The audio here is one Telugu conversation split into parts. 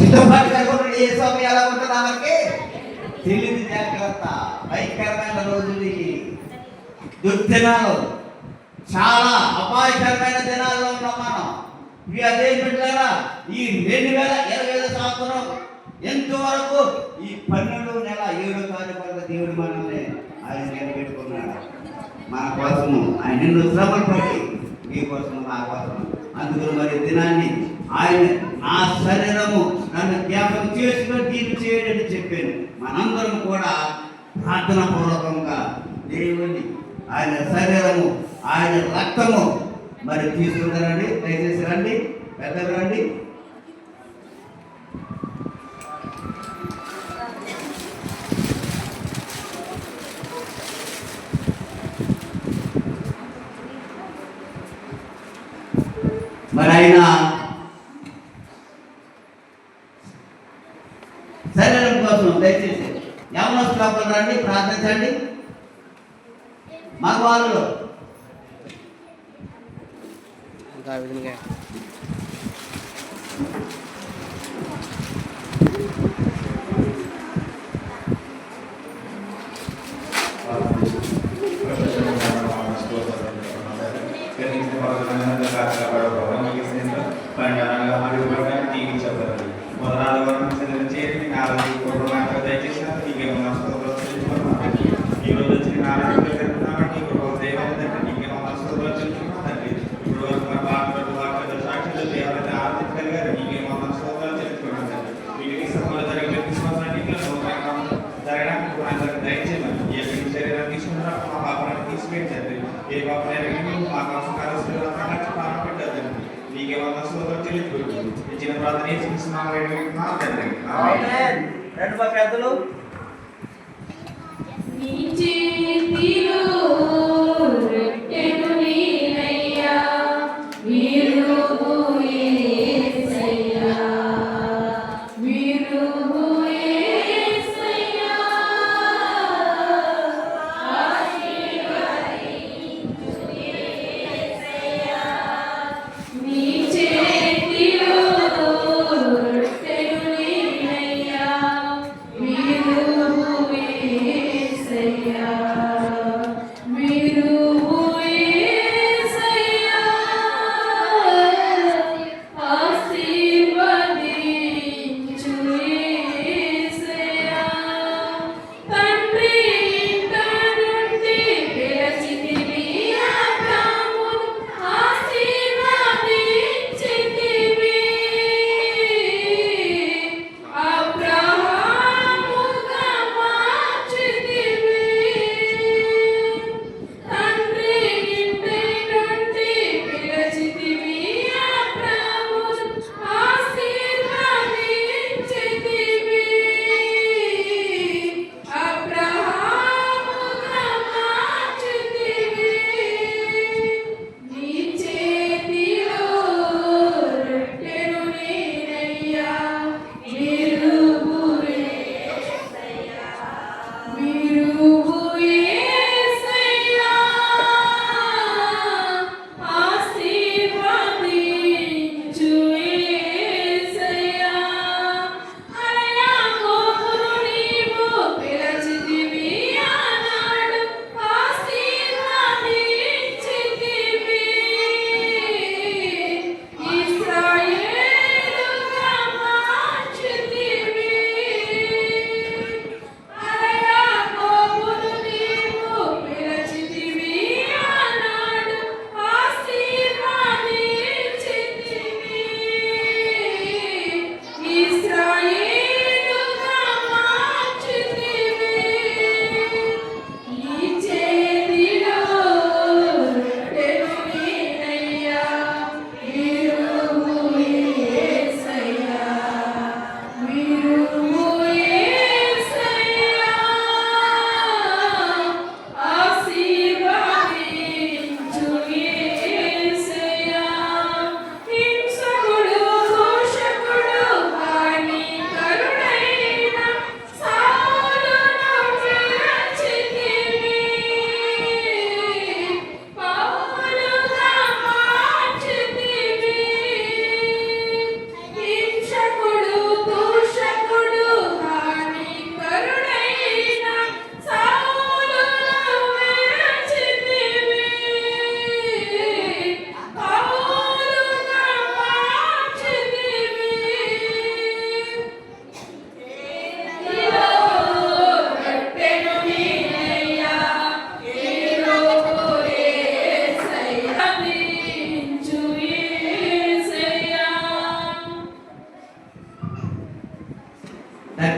చిన్నపాటి ఏ స్వామి ఎలా ఉంటుందా మనకి? తెలియదు జాగ్రత్త. భయంకరమైన రోజులు దుర్దినాలు. చాలా అపాయకరమైన దినాల్లో ఉన్నాం మనం. ఇవి అదే బిడ్డారా ఈ రెండు వేల ఇరవై ఐదు సంవత్సరం ఎంతవరకు ఈ పన్నెండు నెల ఏడు తారీఖు దేవుడు మనల్ని ఆయన నిలబెట్టుకున్నాడు మన కోసము. ఆయన నిన్ను శ్రమలు పడి మీ కోసము నా కోసం అందుకని మరి దినాన్ని ఆయన నా శరీరము నన్ను జ్ఞాపకం చేసుకుని దీన్ని చేయడని చెప్పాను. మనందరం కూడా ప్రార్థన పూర్వకంగా దేవుని ఆయన శరీరము ఆయన రక్తము మరి తీసుకుంటారండి దయచేసి రండి పెద్దలు రండి. రండి ప్రార్థించండి మగవాళ్ళు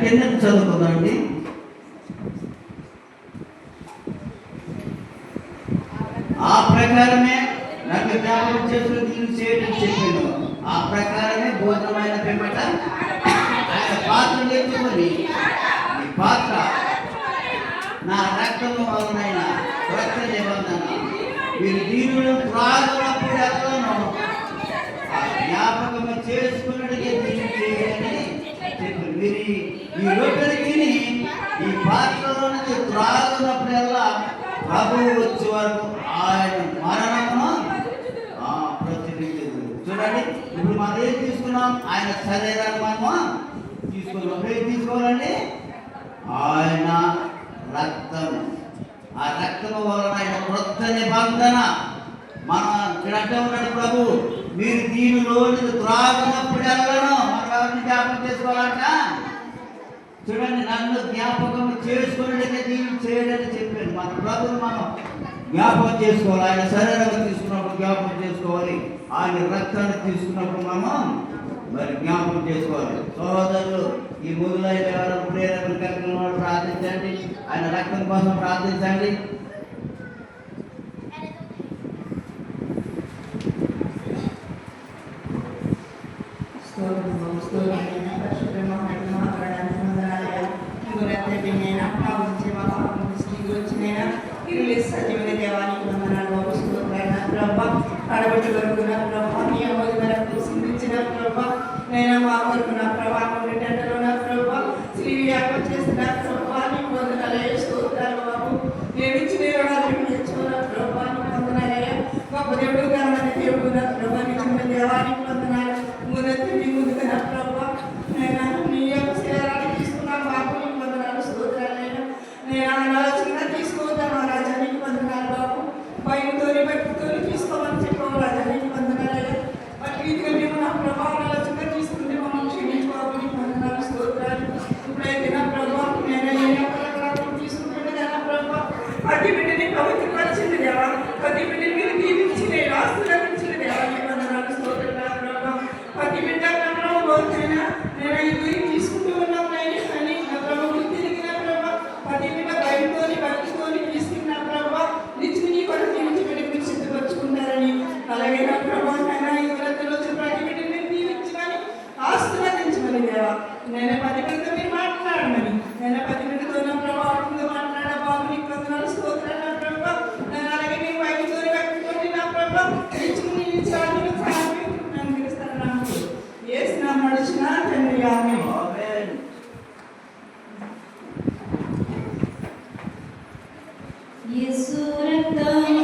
కింద చదువుకుందామండి ఆ ప్రకారమే నాకు జ్ఞాపకం చేసిన దీన్ని చేయడం చెప్పాను. ఆ ప్రకారమే భోజనమైన పిమ్మట. ఆయన పాత్ర ఎత్తుకొని నీ పాత్ర నా రక్తము వలనైన రక్త నిబంధన మీరు దీనిలో త్రాగునప్పుడు ఎక్కడను ఆ జ్ఞాపకం చేసుకున్నట్టుగా దీన్ని చేయాలని చెప్పారు మీరు ఈ- ఈ పాత్రలో నుంచి త్రాగునప్పుడల్లా ప్రభువు వచ్చే వరకు ఆయన మరణమును ఆ, చూడండి ఇప్పుడు మనం ఏం తీసుకున్నాం? ఆయన శరీరాన్ని మనము తీసుకున్నాం ఏం తీసుకోవాలండి. ఆయన రక్తం. ఆ రక్తము వలన ఆయన క్రొత్త నిబంధన. మన ఇక్కడ ఉన్నాడు ప్రభు. మీరు దీనిలో త్రాగినప్పుడు వెళ్ళను మన ఎవరిని జ్ఞాపకం చేసుకోవాలంట? చూడండి నన్ను జ్ఞాపకం చేసుకున్నట్టుగా దీన్ని చేయడని చెప్పాను మన ప్రభు మనం జ్ఞాపకం చేసుకోవాలి. ఆయన శరీరం తీసుకున్నప్పుడు జ్ఞాపకం చేసుకోవాలి. ఆయన రక్తాన్ని తీసుకున్నప్పుడు మనం మరి జ్ఞాపకం చేసుకోవాలి. సోదరులు ఈ మొదలైన ఎవరు ప్రేరణ కలిగిన ప్రార్థించండి. ఆయన రక్తం కోసం ప్రార్థించండి. స్తోత్రము, స్తోత్రమైన ఇదిగో రాత్రి నేను అప్పావించే మా పాపం దృష్టి గురించి నేను ఇల్లు సజీవుని దేవానికి వందనాలు బాబు స్తోత్రాలు నా ప్రభ ఆడబిడ్డ వరకు నా ప్రభ నీ అమ్మది వరకు సింధించిన ప్రభ నేను మా వరకు నా ప్రభా టెంటలో నా ప్రభ శ్రీ వ్యాపం చేసిన ప్రభ నీకు వందనాలే స్తోత్రాలు బాబు నేను ఇచ్చిన రుణాలు తెచ్చుకున్న ప్రభ నీకు వందనాలయ గొప్ప దేవుడు గణమైన దేవుడు నా ప్రభ నిజమైన దేవానికి వందనాలు ముందెత్తి నీ ముందుకు నా ప్రభ నేను నీ యొక్క శరీరాన్ని తీసుకున్నాను బాబు నీకు వందనాలు స్తోత్రాలైనా నేను ఆలోచన తీసుకోవద్దాను రాజా నీకు వందనాలు బాబు భయంతోని భక్తితోని తీసుకోమని చెప్పావు రాజా నీకు వందనాలైనా అటు రీతిగా మేము నా ప్రభావ ఆలోచన తీసుకుంటే మమ్మల్ని క్షమించు బాబు నీకు వందనాలు స్తోత్రాలు ఇప్పుడైతే నా ప్రభావ నేను ఏ అక్కడ తీసుకుంటుంటే నా ప్రభావ ప్రతి బిడ్డని పవిత్రపరిచింది దేవా ప్రతి బిడ్డని మీరు దీవించింది ఆశీర్వదించింది దేవా నీకు వందనాలు స్తోత్రాలు నా ప్రభావ ప్రతి బిడ్డ ప్రభావం రోజైనా నేను ఈ గురి తీసుకుంటూ ఉన్నాం నాయన అని నా ప్రభావ గుర్తు తిరిగిన ప్రభావ ప్రతి బిడ్డ భయంతోని భక్తితోని తీసుకున్న ప్రభావ నిత్యం నీ కొరకు జీవించి బిడ్డ మీరు సిద్ధపరచుకుంటారని అలాగే నా ప్రభావ నాయన ఈ వ్రత రోజు ప్రతి బిడ్డని మీరు దీవించమని ఆశీర్వదించమని దేవా నేను పది బిడ్డతో మీరు మాట్లాడమని నేను పది బిడ్డతో నా ప్రభావంతో మాట్లాడ బాబు నీకు వందనాలు స్తోత్రాలు నా ప్రభావ నేను అలాగే నీ వైద్యుని వ్యక్తితోని నా ప్రభావ నిత్యం నీ చాటును సాయం నన్ను పిలుస్తాను నాకు ఏ స్నానం నడిచినా తండ్రి ఆమె ఆమేన్. యేసు రక్తము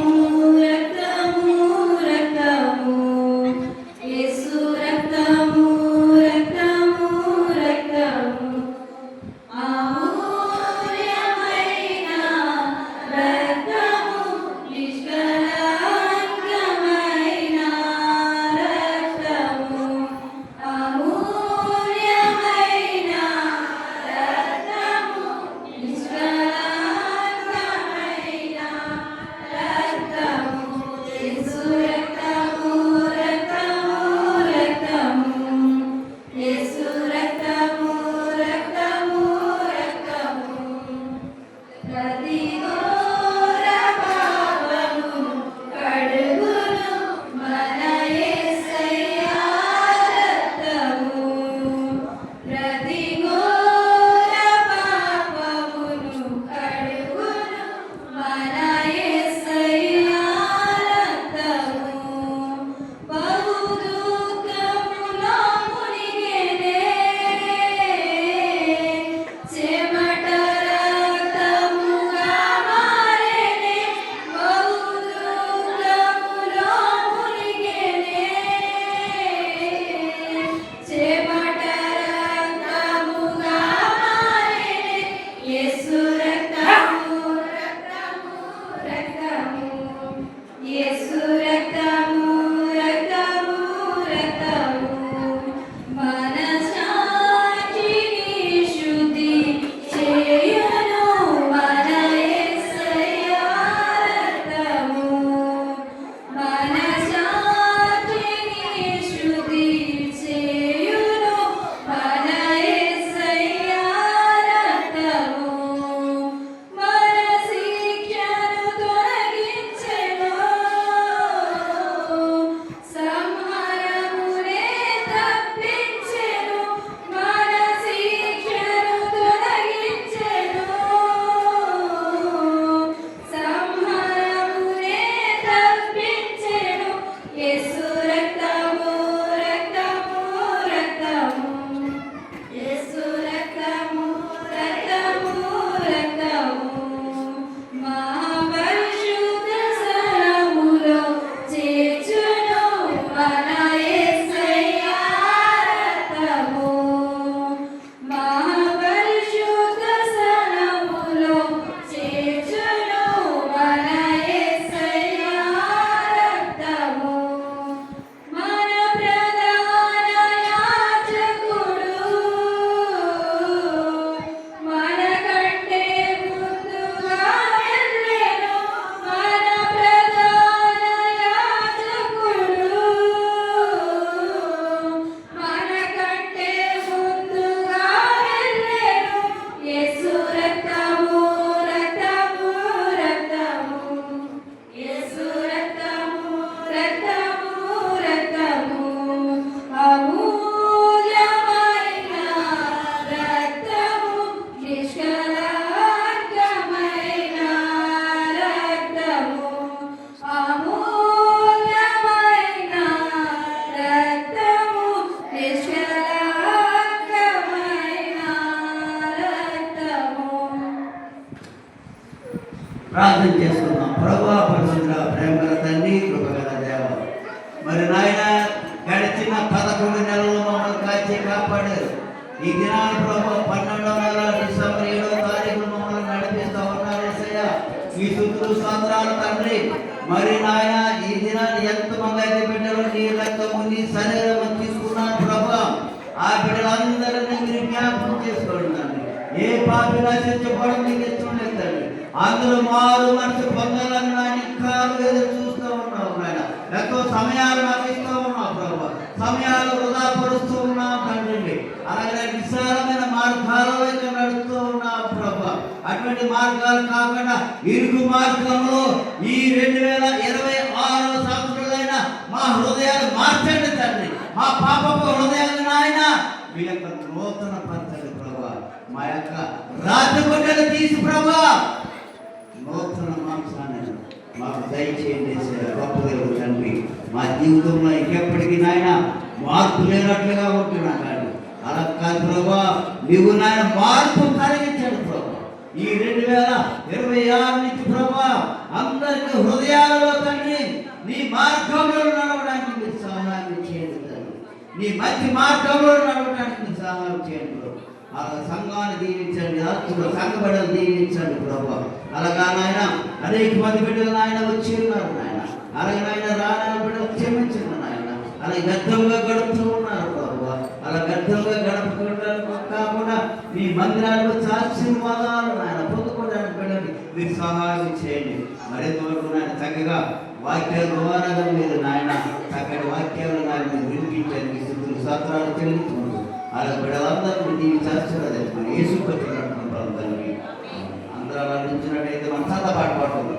ఈ దినాల ప్రభు పన్నెండవ నెల డిసెంబర్ ఏడవ తారీఖు మమ్మల్ని నడిపిస్తా ఉన్నారు ఏసయ్య. ఈ స్థుతులు స్తోత్రాలు తండ్రి. మరి నాయన ఈ దినాన్ని ఎంతమంది అయితే బిడ్డలు నీ రక్తము నీ శరీరం తీసుకున్నాను ప్రభా. ఆ బిడ్డలందరినీ మీరు జ్ఞాపకం చేసుకోండి తండ్రి. ఏ పాపి నశించబడి మీకు ఇష్టం తండ్రి. అందులో మారు మనసు పొందాలని నాయన ఇంకా ఎదురు చూస్తూ ఉన్నావు నాయన. ఎంతో సమయాలు నాకు ఇస్తూ ఉన్నావు ప్రభు. సమయాలు వృధా పరుస్తూ ఉన్నావు మార్గాల్లో అయితే నడుస్తూ ఉన్నావు ప్రభు. అటువంటి మార్గాలు కాకుండా ఇరుకు మార్గంలో ఈ రెండు వేల ఇరవై ఆరో సంవత్సరాలైన మా హృదయాలు మార్చండి తండ్రి. మా పాపపు హృదయాలు నాయన మీ యొక్క నూతన పంచండి ప్రభా. మా యొక్క రాజగుడ్డలు తీసి ప్రభా. నూతన మాంసాన్ని మాకు దయచేయండి గొప్ప దేవుడు తండ్రి. మా జీవితంలో ఇంకెప్పటికీ నాయన మార్పు లేనట్లుగా ఉంటున్నాను అలా కాదు ప్రభా నీవు నాయన మార్పు కలిగించాడు ప్రభా. ఈ రెండు వేల ఇరవై ఆరు నుంచి ప్రభా అందరికి హృదయాలలో తండ్రి నీ మార్గంలో నడవడానికి మీరు సహాయం చేయండి తండ్రి నీ మంచి మార్గంలో నడవడానికి మీరు సహాయం చేయండి ప్రభు. అలా సంఘాన్ని దీవించండి అర్థంలో సంఘబడలు దీవించండి ప్రభా. అలాగా నాయన అనేక మంది బిడ్డలు నాయన వచ్చి ఉన్నారు నాయన. అలాగే నాయన రాని బిడ్డలు క్షమించండి నాయన. అలాగే వ్యర్థంగా గడుపుతూ మందిరాలు ఆశీర్వాదాలు ఆయన పొందుకోవడానికి వెళ్ళండి. మీరు సహాయం చేయండి. మరింత వరకు నాయన చక్కగా వాక్యాల ద్వారా మీరు నాయన చక్కటి వాక్యాలు నాయన మీరు వినిపించండి మీ సత్రాలు చెల్లించుకుంటూ అలా బిడ్డలందరూ దీన్ని చేస్తున్నది మరి యేసు పట్టినటువంటి అందరూ అలా నిల్చున్నట్టయితే మనం చాలా పాటు పాడుకుందాం.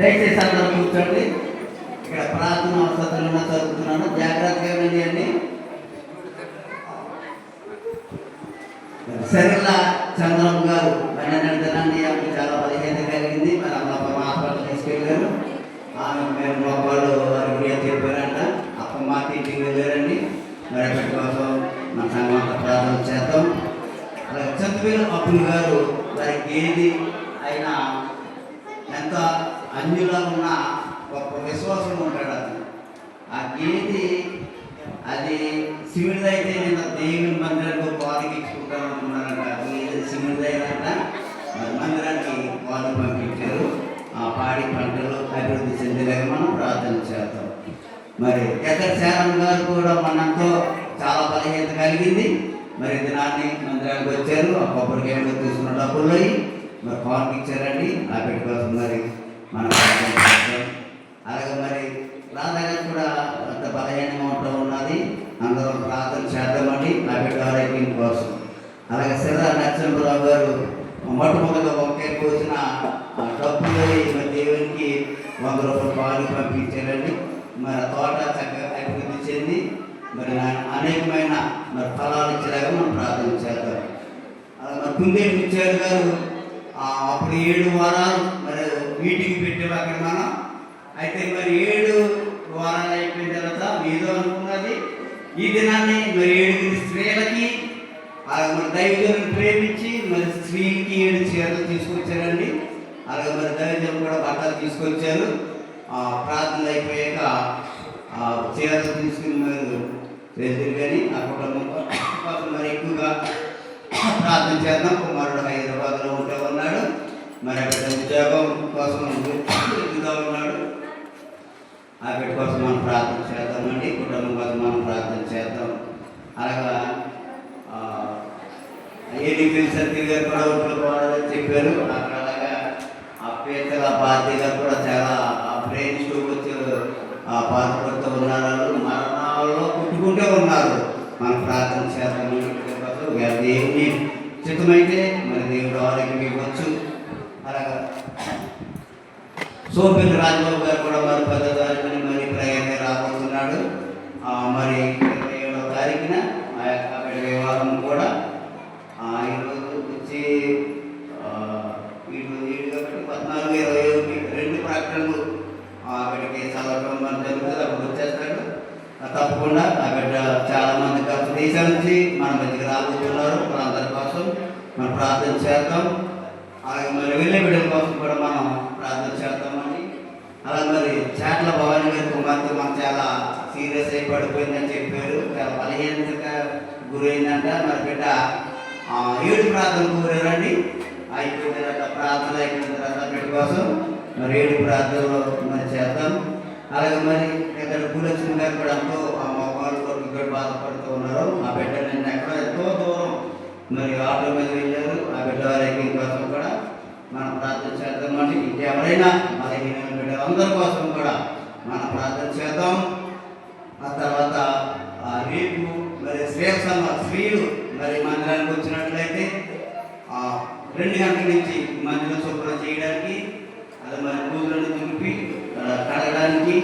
దయచేసి అందరూ కూర్చోండి. ఇక్కడ ప్రార్థన అవసరాలను చదువుతున్నాను. జాగ్రత్తగా వినండి అండి సరళ చంద్రబాబు గారు పన్నెండు దినాన్ని ఆమె చాలా బలహీనత కలిగింది. మరి అమ్మ హాస్పిటల్ తీసుకెళ్ళారు. ఆమె మేము మా వాళ్ళు గురించి చెప్పారంట. అప్ప మా టీచింగ్ వెళ్ళారండి. మరి అక్కడి కోసం మన సంఘం ప్రార్థన చేద్దాం. అలాగే చంద్రపేరు అప్పులు గారు వారికి ఏది అయినా ఎంత అన్యులో ఉన్న గొప్ప విశ్వాసం ఉంటాడు అతను. ఆ గేది అది శివుడిదైతే నేను దేవుని మందిరానికి పాలకి అనుకున్నానంట గేది శివుడిదైనంట మరి మందిరానికి పాలు పంపించారు. ఆ పాడి పంటలు అభివృద్ధి చెందేలాగా మనం ప్రార్థన చేద్దాం. మరి ఎక్కడ శారం గారు కూడా మనంతో చాలా బలహీనత కలిగింది. మరి దినాన్ని మందిరానికి వచ్చారు. ఆ కొబ్బరికాయలు తీసుకున్న డబ్బులు అయ్యి మరి కాన్కి ఇచ్చారండి. ఆ బిడ్డ మరి. మనం అలాగే మరి రాధా కూడా అంత బలహీనంగా ఉంటూ ఉన్నది. అందరం ప్రార్థన చేద్దామండి నా బిడ్డ ఆరోగ్యం కోసం అలాగే సిరా నరసింహరావు గారు మొట్టమొదటిగా ఒకే కోసిన ఆ డబ్బులు దేవునికి వంద రూపాయలు పాలు పంపించారండి. మరి తోట చక్కగా అభివృద్ధి చెంది మరి అనేకమైన మరి ఫలాలు ఇచ్చేలాగా మనం ప్రార్థన చేద్దాం. అలా మరి కుందేటి ముత్యాలు గారు అప్పుడు ఏడు వారాలు మీటింగ్ పెట్టాము అక్కడ మనం. అయితే మరి ఏడు వారాలు అయిపోయిన తర్వాత మీదో అనుకున్నది. ఈ దినాన్ని మరి ఏడుగురి స్త్రీలకి అలాగే మరి దైవజనం ప్రేమించి మరి స్త్రీకి ఏడు చీరలు తీసుకొచ్చారండి. అలాగే మరి దైవజనం కూడా బట్టలు తీసుకొచ్చారు. ఆ, ప్రార్థనలు అయిపోయాక చీరలు తీసుకుని మరి వెళ్తారు కానీ ఆ కుటుంబం మరి ఎక్కువగా ప్రార్థన చేద్దాం కుమారుడు హైదరాబాద్లో ఉంటే ఉన్నాడు మరి అక్కడ ఉద్యోగం కోసం వెతుకుతూ ఉన్నాడు ఆ బిడ్డ కోసం మనం ప్రార్థన చేద్దామండి కుటుంబం కోసం మనం ప్రార్థన చేద్దాం. అలాగా ఏ డిగ్రీ సత్య గారు కూడా ఒంట్లో చెప్పారు. అక్కడ అలాగా ఆ పేదల గారు కూడా చాలా బ్రెయిన్ స్ట్రోక్ వచ్చి ఆ బాధపడుతూ ఉన్నారు. వాళ్ళు మరణాల్లో కుట్టుకుంటూ ఉన్నారు. మనం ప్రార్థన చేద్దాం దేవుని చిత్తమైతే మరి దేవుడు ఆరోగ్యం ఇవ్వచ్చు అలాగా సోపిల్ రాజబాబు గారు కూడా మరి పదో తారీఖున మరి ప్రయాణం రాబోతున్నాడు. మరి ఇరవై ఏడవ తారీఖున ఆ యొక్క వివాహం కూడా ఈరోజు వచ్చి ఆ, వీడు వీడు కాబట్టి పద్నాలుగు ఇరవై ఒకటి రెండు ప్రకటనలు ఆవిడకి చదవడం మరి జరుగుతుంది అప్పుడు వచ్చేస్తాడు. తప్పకుండా ఆ బిడ్డ చాలా మంది ఖర్చు దేశాల నుంచి మన మధ్యకి రాబోతున్నారు. వాళ్ళందరి కోసం మనం ప్రార్థన చేద్దాం. అలాగే మరి వెళ్ళే బిడ్డల కోసం కూడా మనం ప్రార్థన చేద్దాం. అలాగే మరి చాట్ల భవాని గారి కుమార్తె మాకు చాలా సీరియస్ అయి పడిపోయిందని చెప్పారు. చాలా బలహీనత గురైందంట. మరి బిడ్డ ఆ, ఏడు ప్రార్థన కోరారండి అయిపోయిన తర్వాత ప్రార్థన అయిపోయిన తర్వాత బిడ్డ కోసం మరి ఏడు ప్రార్థనలు మరి చేద్దాం. అలాగే మరి ఇక్కడ భూలక్ష్మి గారు కూడా ఎంతో ఆ మగవాళ్ళు కొరకు ఇక్కడ బాధపడుతూ ఉన్నారు. ఆ బిడ్డ నిన్న ఎక్కడ ఎంతో దూరం మరి ఆటో మీద వెళ్ళారు. ఆ బిడ్డ వారికి కోసం కూడా మనం ప్రార్థన చేద్దామండి ఎవరైనా బలహీనమైన బిడ్డలందరి కోసం కూడా మనం ప్రార్థన చేద్దాం. ఆ తర్వాత ఆ రేపు మరి శ్రేయసమ్మ స్త్రీలు మరి మందిరానికి వచ్చినట్లయితే ఆ రెండు గంటల నుంచి మందిరం శుభ్రం చేయడానికి అది మరి పూజలను దులిపి కడగడానికి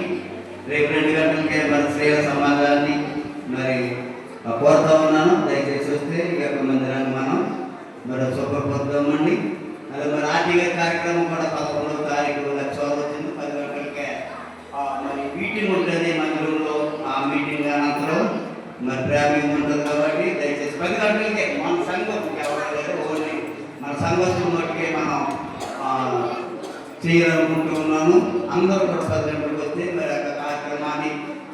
రేపు రెండు గంటలకే మరి శ్రేయ సమాధానం మరి ఆ, కోరుతా ఉన్నాను దయచేసి వస్తే ఈ యొక్క మందిరాన్ని మనం మరి శుభ్రపరుద్దామండి అది మరి ఆర్థిక కార్యక్రమం కూడా పదకొండవ తారీఖు లక్షలు వచ్చింది పది గంటలకే ఆ, మరి మీటింగ్ ఉంటుంది మందిరంలో ఆ మీటింగ్ అనంతరం మరి ప్రేమింగ్ ఉంటుంది కాబట్టి దయచేసి పది గంటలకే మన సంఘం ఎవరైతే ఓన్లీ మన సంఘస్థుల మట్టుకే మనం ఆ, చేయాలనుకుంటూ ఉన్నాను అందరూ కూడా పది గంటలకు వస్తే మరి ఆ కార్యక్రమాన్ని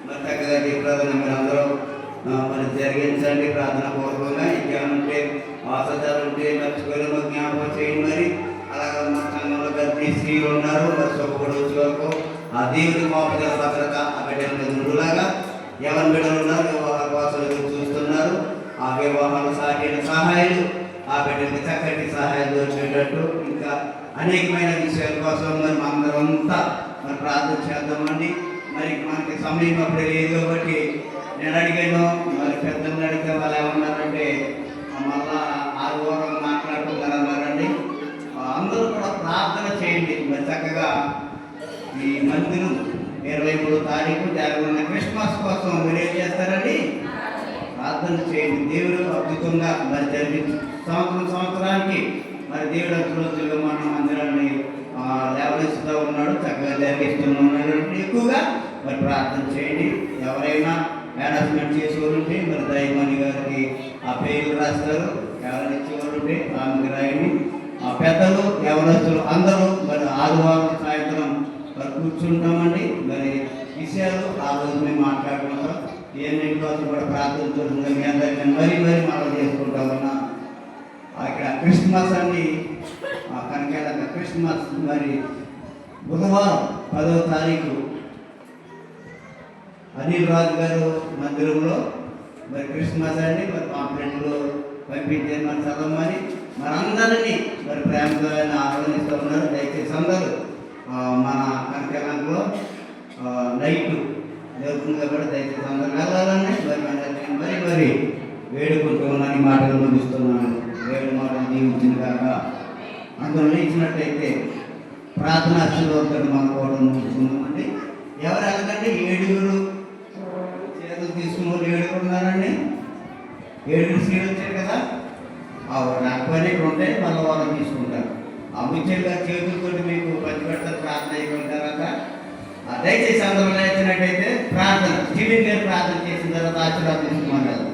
మరి చక్కగా దీపాలను మీరు అందరూ ఆ, మరి జరిగించండి ప్రార్థన పూర్వకంగా ఇంకేమైనా ఉంటే ఆసదాలు ఉంటే మర్చిపోయి మాకు జ్ఞాపకం చేయండి మరి అలాగే మన సంఘంలో గర్భిణీ స్త్రీలు ఉన్నారు మరి సుఖపడి వచ్చే వరకు ఆ దేవుని మోపద భద్రత ఆ బిడ్డల మీద ఉండులాగా ఎవరి బిడ్డలు ఉన్నారు వివాహాల కోసం ఎదురు చూస్తున్నారు ఆ వివాహాల సాగిన సహాయాలు ఆ బిడ్డలకి చక్కటి సహాయాలు ఇంకా అనేకమైన విషయాల కోసం మరి మనందరంతా మరి ప్రార్థన చేద్దామండి మరి మనకి సమయం అప్పుడు లేదు కాబట్టి నేను అడిగాను మరి పెద్దలు అడిగితే వాళ్ళు ఏమన్నారంటే మళ్ళా ఆరు వారం మాట్లాడుకుంటారు అన్నారండి. అందరూ కూడా ప్రార్థన చేయండి. మరి చక్కగా ఈ మందిరం ఇరవై మూడో తారీఖు జరగనున్న క్రిస్మస్ కోసం మీరు ఏం చేస్తారండి. ప్రార్థన చేయండి. దేవుడు అద్భుతంగా మరి జరిగింది. సంవత్సరం సంవత్సరానికి మరి దేవుడు అద్భుతంగా మన మందిరాన్ని ఆ, లేవనిస్తూ ఉన్నాడు చక్కగా జరిగిస్తూ ఉన్నాడు. ఎక్కువగా మరి ప్రార్థన చేయండి. ఎవరైనా మేనేజ్మెంట్ చేసేవారుంటే మరి దయమణి గారికి ఆ పేర్లు రాస్తారు. ఎవరైనా ఇచ్చేవారుంటే ఆమెకి రాయండి. ఆ పెద్దలు ఎవరస్తులు అందరూ మరి ఆదివారం సాయంత్రం మరి కూర్చుంటామండి. మరి విషయాలు ఆ రోజు మేము మాట్లాడుకుంటాం ఏమేమి రోజు కూడా ప్రార్థన చూస్తుంది మీ అందరికీ మరీ మరీ మనం చేసుకుంటామన్నా క్రిస్మస్ అండి. ఆ క్రిస్మస్ మరి బుధవారం పదవ తారీఖు. అనిల్ రాజు గారు మందిరంలో మరి క్రిస్మస్ అండి. మరి పాంప్లెట్లు పంపించే మన చదవమని మనందరినీ మరి ప్రేమతో ఆయన ఆహ్వానిస్తూ ఉన్నారు. దయచేసి అందరూ మన కనకాలంలో నైట్ జరుగుతుంది కూడా దయచేసి అందరూ వెళ్ళాలని మరి మరి మరి వేడుకుంటూ ఉన్నాను. ఈ మాటలు ముగిస్తున్నాను వేడు మాటలు జీవించిన కాక అందులో ఇచ్చినట్టయితే ప్రార్థన ఆశీర్వాదాలు మన కూడా ముగిస్తున్నామండి ఎవరు వెళ్ళకంటే ఏడుగురు. చేతులు తీసుకున్న వాళ్ళు ఏడుగురు ఉన్నారండి ఏడుగురు సీలు వచ్చారు కదా? ఆ రాకపోయినా ఇక్కడ ఉంటే మళ్ళీ వాళ్ళు తీసుకుంటారు. ఆ గారు చేతులతో మీకు పది పెడతారు ప్రార్థన అయిపోయిన తర్వాత దయచేసి అందరూ లేచినట్టయితే ప్రార్థన స్టీవెన్ గారు ప్రార్థన చేసిన తర్వాత ఆశీర్వాదం తీసుకున్నారు